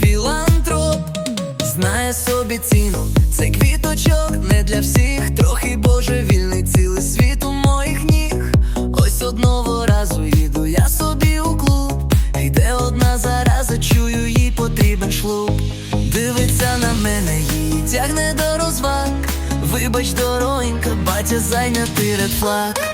філантроп, знає собі ціну, цей квіточок не для всіх, трохи божевільний цілий світ у моїх ніг. Ось одного разу їду я собі у клуб, йде одна зараза, чую, їй потрібен шлуб Дивиться на мене, її тягне до розваг. Вибач, доронька, батя зайнятий редфлаг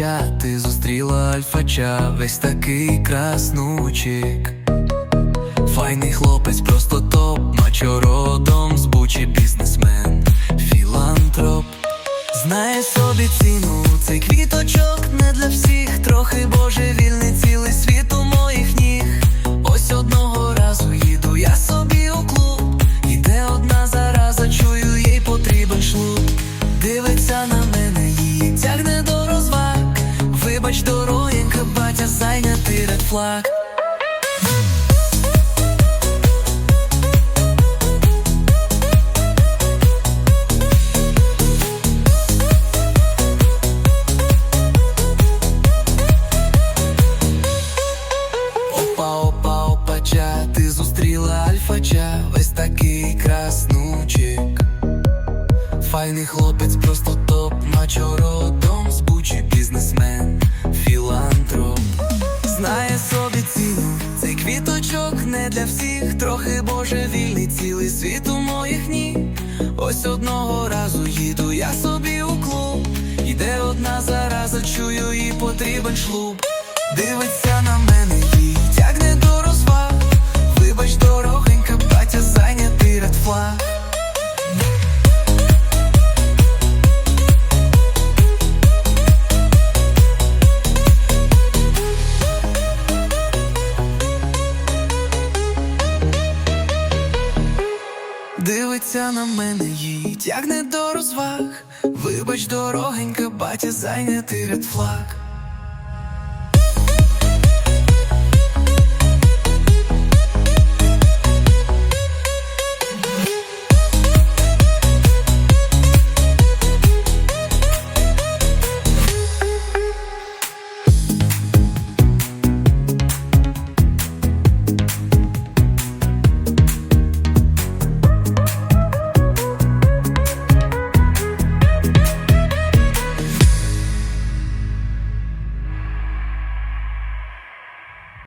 опа, ти зустріла альфача, весь такий краснучик. Файний хлопець, просто топ, мачо родом з бучі флаг. Опа, опа, опача, ти зустріла альфача, весь такий краснучик. Файний хлопець, просто топ, мачо родом не для всіх, трохи божевільний, цілий світ у моїх ніг. Ось одного разу їду я собі у клуб. Іде одна зараза, чую, їй потрібен шлюб. Дивиться на Дивиться на мене, їй тягне до розваг. Вибач, дорогенька, батя зайнятий ряд флаг.